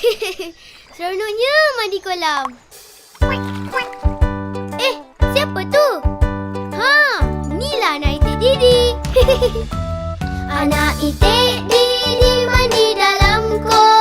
Seronoknya mandi kolam. Eh, siapa tu? Ha, inilah anak itik Didi. anak itik Didi mandi dalam kolam.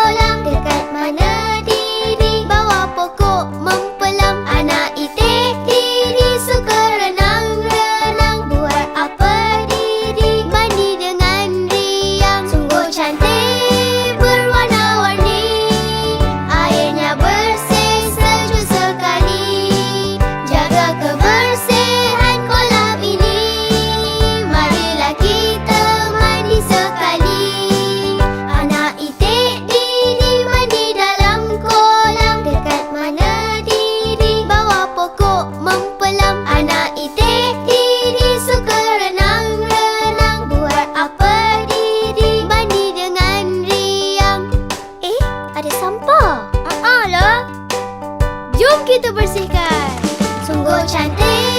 itu bersihkan. Sungguh cantik.